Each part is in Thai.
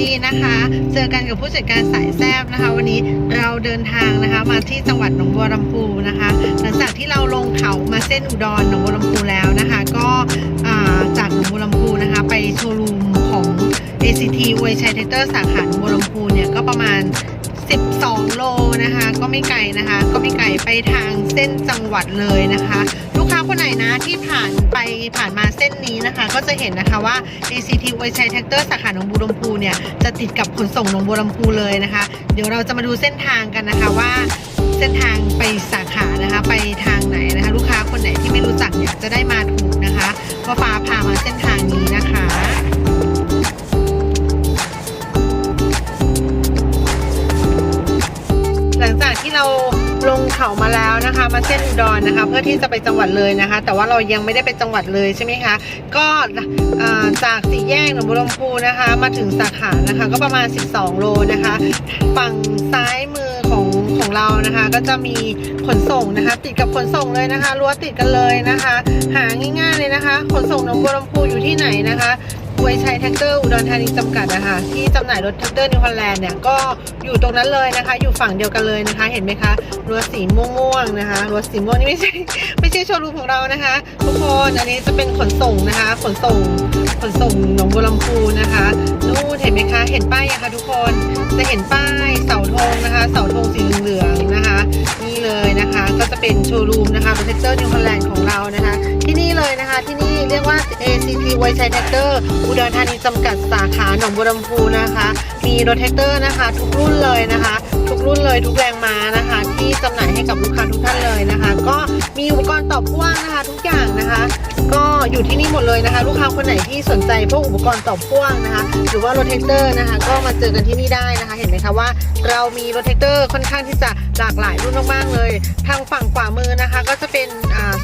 ดีนะคะ เจอกันกับผู้จัดการสายแซบนะคะ วันนี้เราเดินทางนะคะมาที่จังหวัดหนองบัวลำพูนะคะ หลังจากที่เราลงเขามาเส้นอุดรหนองบัวลำพูแล้วนะคะ ก็จากหนองบัวลำพูนะคะ ไปโชว์รูมของ ACT อวยชัยเทเตอร์สาขาหนองบัวลำพูเนี่ยก็ประมาณ 12 โลนะคะ ก็ไม่ไกลนะคะ ก็ไม่ไกลไปทางเส้นจังหวัดเลยนะคะ ลูกค้าคนไหนนะที่ผ่านไปผ่านมาเส้นนี้นะคะ ก็จะเห็นนะคะว่า ACT อวยชัยแท็กเตอร์สาขาหนองบัวลำพูเนี่ยจะติดกับขนส่งหนองบัวลำพูเลยนะคะ เดี๋ยวเราจะมาดูเส้นทางกันนะคะว่าเส้นทางไปสาขานะคะ ไปทางไหนนะคะ ลูกค้าคนไหนที่ไม่รู้จักเนี่ยจะได้มาถูกนะคะว่าฟ้าพามาเส้นทางนี้นะคะหลังจากที่เรา งเขามาแล้วนะคะ มาเส้นอุดรนนะคะ เพื่อที่จะไปจังหวัดเลยนะคะ แต่ว่าเรายังไม่ได้ไปจังหวัดเลยใช่ไหมคะ ก็จากสี่แยกหนองบัวลำพูนะคะ มาถึงสาขานะคะ ก็ประมาณ 12 โลนะคะ ฝั่งซ้ายมือของของเรานะคะ ก็จะมีขนส่งนะคะ ติดกับขนส่งเลยนะคะรั้วติดกันเลยนะคะ หาง่ายๆเลยนะคะ ขนส่งหนองบัวลำพูอยู่ที่ไหนนะคะ อวยชัยแท็กเตอร์อุดรธานีจำกัดนะคะที่จำหน่ายรถแท็กเตอร์นิวฮอลแลนด์เนี่ยก็อยู่ตรงนั้นเลยนะคะ อยู่ฝั่งเดียวกันเลยนะคะ เห็นไหมคะรั้วสีม่วงๆนะคะรั้วสีม่วงนี่ไม่ใช่ไม่ใช่โชว์รูมของเรานะคะ ทุกคนอันนี้จะเป็นขนส่งนะคะ ขนส่งขนส่งหนองบัวลำพูนะคะนู่นเห็นไหมคะ เห็นป้ายยังคะทุกคนจะเห็นป้ายเสาธงนะคะ เสาธงสีเหลือง นะคะ ก็จะเป็นโชว์รูมนะคะรถแท็กเตอร์นิวฮอลแลนด์ของเรานะคะ ที่นี่เลยนะคะ ที่นี่เรียกว่า ACT ไวชัยแท็กเตอร์อุดรธานีจำกัดสาขาหนองบัวลำพูนะคะ มีรถแท็กเตอร์นะคะ ทุกรุ่นเลยนะคะ ทุกรุ่นเลยทุกแรงม้านะคะ ที่จำหน่ายให้กับลูกค้าทุกท่านเลยนะคะ ก็มีอุปกรณ์ต่อพ่วงนะคะ ทุกอย่างนะคะ ก็อยู่ที่นี่หมดเลยนะคะ ลูกค้าคนไหนที่สนใจพวกอุปกรณ์ต่อพ่วงนะคะ หรือว่ารถแท็กเตอร์นะคะ ก็มาเจอกันที่นี่ได้นะคะ เห็นไหมคะว่า เรามีรถแท็กเตอร์ค่อนข้างที่จะหลากหลายรุ่นมากๆเลย ทางฝั่งขวามือนะคะ ก็จะเป็น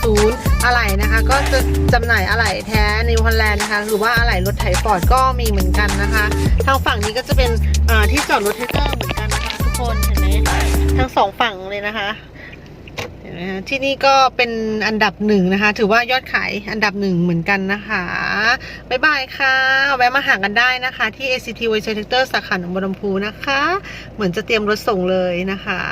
ศูนย์อะไหล่นะคะ ก็จะจำหน่ายอะไหล่แท้นิวฮอลแลนด์นะคะหรือว่าอะไหล่รถไถฟอร์ดก็มีเหมือนกันนะคะ ทางฝั่งนี้ก็จะเป็นที่จอดรถแท็กเตอร์ คนเห็นไหมทั้งสองฝั่งเลยนะคะเห็นไหมคะที่นี่ก็เป็นอันดับหนึ่งนะคะ ถือว่ายอดขายอันดับหนึ่งเหมือนกันนะคะ บ๊ายบายค่ะ แวะมาหากันได้นะคะ ที่ ACT w a y s e c t o r สาขาหนองบัวลำพูนะคะ เหมือนจะเตรียมรถส่งเลยนะคะ